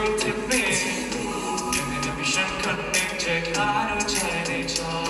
take to me. An ambition connected, I don't change.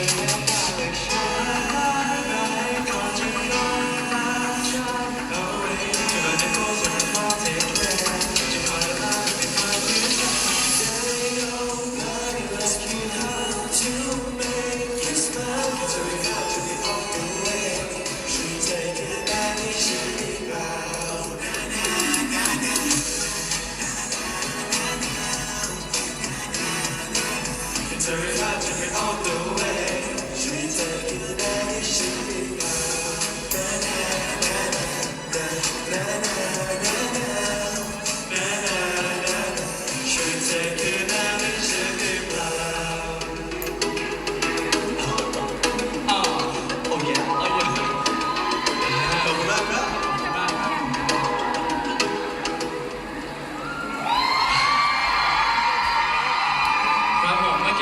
Every time, it all the way.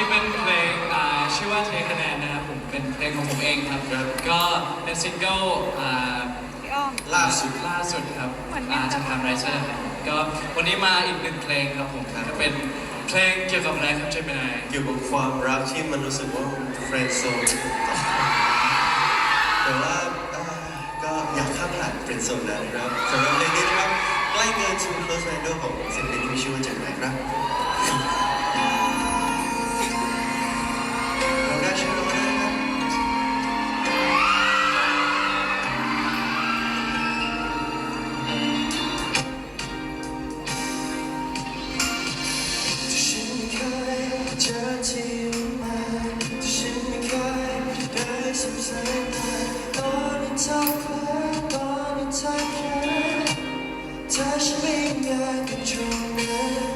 เป็นเพลงชื่อว่าเทคะแนนนะครับผมเป็นเพลงของผมเองครับ ก็เป็นซิงเกิลล่าสุดล่าสุดครับอนมีอาจะทำไรเซอร์คก็วันนี้มาอีกหนึ่งเพลงครับผมก็เป็นเพลงเกี่ยวกับอะไรครับเจมินายเกี่ยวกับความรักที่มันรู้สึกว่าเฟรนด์โซนแต่ว่าก็อยากข้ามผ่านเฟรนด์โซนแล้นะครับสำหรับเพลงนี้นะครับใกล้เงินชูโคร์ไซโดของศิลปินที่มีชื่อว่าเจนไหนครับ 残忍，才是命运的主人。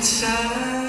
inside.